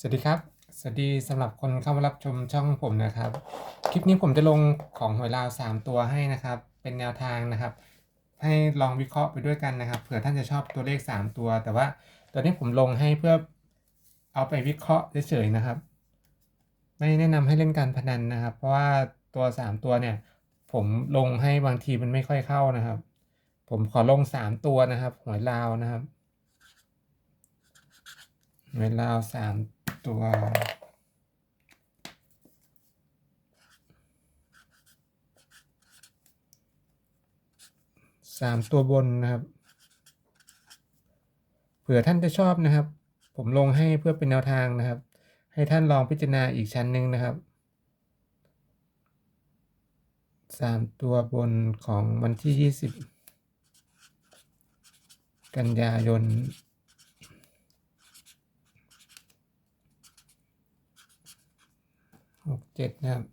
สวัสดีครับ สวัสดีสำหรับคนเข้ามารับชมช่องผมนะครับ คลิปนี้ผมจะลงของหวยลาว 3 ตัวให้นะครับ เป็นแนวทางนะครับ ให้ลองวิเคราะห์ไปด้วยกันนะครับ เผื่อท่านจะชอบตัวเลข 3 ตัว แต่ว่าตัวนี้ผมลงให้เพื่อเอาไปวิเคราะห์เฉยๆนะครับ ไม่แนะนำให้เล่นการพนันนะครับ เพราะว่าตัว 3 ตัวเนี่ย ผมลงให้บางทีมันไม่ค่อยเข้านะครับ ผมขอลง 3 ตัวนะครับหวยลาวนะครับหวยลาวสาม ตัวสามตัวบนนะครับ เผื่อท่านจะชอบนะครับ ผมลงให้เพื่อเป็นแนวทางนะครับ ให้ท่านลองพิจารณาอีกชั้นหนึ่งนะครับสามตัวบนของวันที่ยี่สิบกันยายน หกเจ็ดนะครับ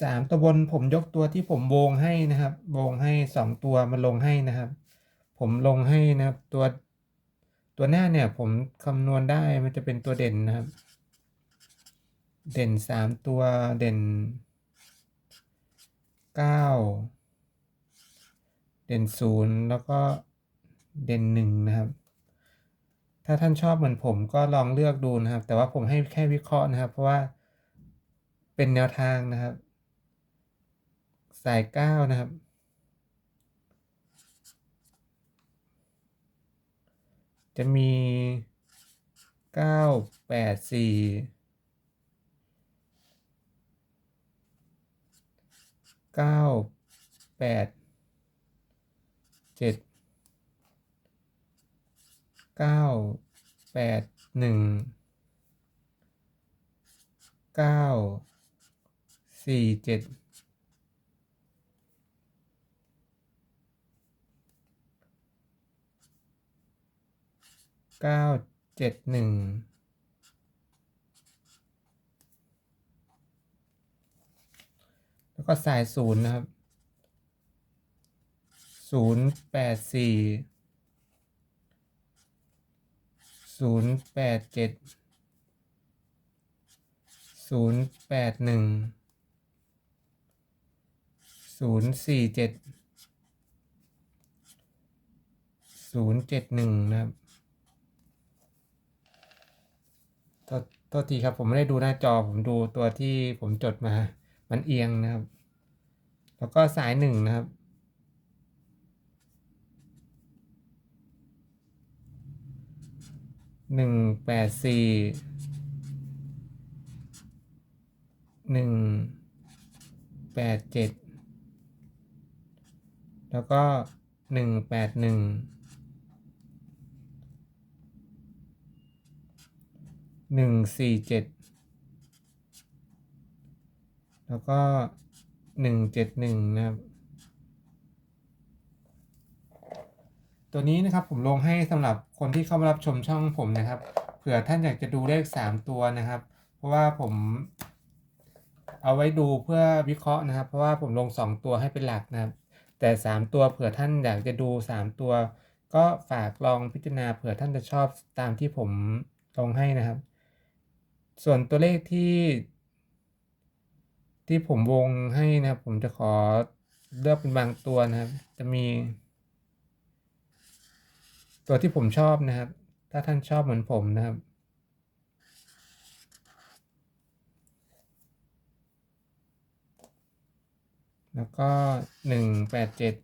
สามตัวบนผมยกตัวที่ผมวงให้นะครับ วงให้สองตัวมาลงให้นะครับ ผมลงให้นะครับ ตัวตัวหน้าเนี่ย ผมคำนวณได้มันจะเป็นตัวเด่นนะครับ เด่นสามตัวเด่นเก้าเด่นศูนย์แล้วก็เด่นหนึ่งนะครับ ถ้าท่านชอบเหมือนผมก็ลองเลือกดูนะครับ แต่ว่าผมให้แค่วิเคราะห์นะครับ เพราะว่าเป็นแนวทางนะครับ สายเก้านะครับ จะมีเก้าแปดสี่เก้าแปดเจ็ด เก้าแปดหนึ่งเก้าสี่เจ็ดเก้าเจ็ดหนึ่งแล้วก็สายศูนย์นะครับศูนย์แปดสี่ ศูนย์แปดเจ็ดศูนย์แปดหนึ่งศูนย์สี่เจ็ดศูนย์เจ็ดหนึ่งนะครับโทษทีครับ ผมไม่ได้ดูหน้าจอผมดูตัวที่ผมจดมา มันเอียงนะครับ แล้วก็สายหนึ่งนะครับ หนึ่งแปดสี่หนึ่งแปดเจ็ดแล้วก็หนึ่งแปดหนึ่งหนึ่งสี่เจ็ดแล้วก็หนึ่งเจ็ดหนึ่งนะครับ ตัวนี้นะครับผมลงให้สำหรับคนที่เข้ามารับชมช่องผมนะครับเผื่อท่านอยากจะดูเลขสามตัวนะครับ เพราะว่าผมเอาไว้ดูเพื่อวิเคราะห์นะครับ เพราะว่าผมลงสองตัวให้เป็นหลักนะครับแต่สามตัวเผื่อท่านอยากจะดูสามตัว ก็ฝากลองพิจารณาเผื่อท่านจะชอบตามที่ผมลงให้นะครับ ส่วนตัวเลขที่ ที่ผมวงให้นะครับ ผมจะขอเลือกเป็นบางตัวนะครับ จะมี ตัวที่ผมชอบนะครับ ถ้าท่านชอบเหมือนผมนะครับ แล้วก็หนึ่งแปดเจ็ด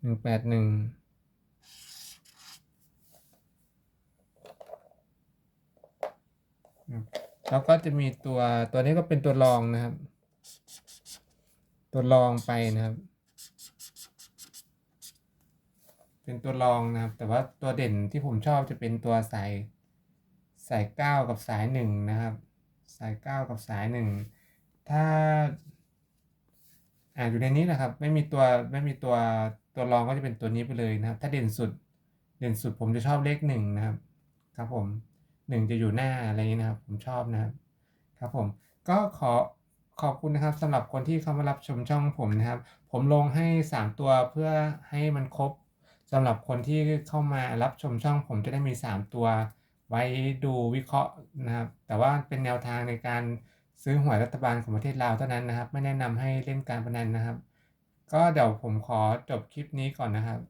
หนึ่งแปดหนึ่งแล้วก็จะมีตัวตัวนี้ก็เป็นตัวรองนะครับ ตัวรองไปนะครับ เป็นตัวรองนะครับ แต่ว่าตัวเด่นที่ผมชอบจะเป็นตัวสายสายเก้ากับสายหนึ่งนะครับ สายเก้ากับสายหนึ่งถ้าอ่าอยู่ในนี้นะครับ ไม่มีตัวไม่มีตัวตัวรองก็จะเป็นตัวนี้ไปเลยนะครับ ถ้าเด่นสุดเด่นสุดผมจะชอบเลขหนึ่งนะครับ ครับผมหนึ่งจะอยู่หน้าอะไรอย่างนี้นะครับ ผมชอบนะครับ ครับผมก็ขอขอบคุณนะครับสำหรับคนที่เข้ามารับชมช่องผมนะครับ ผมลงให้ 3 ตัวเพื่อให้มันครบ สำหรับคนที่เข้ามารับชมช่องผมจะได้มี 3 ตัวไว้ดูวิเคราะห์นะครับ แต่ว่าเป็นแนวทางในการซื้อหวยรัฐบาลของประเทศลาวเท่านั้นนะครับ ไม่แนะนำให้เล่นการพนันนะครับ ก็เดี๋ยวผมขอจบคลิปนี้ก่อนนะครับ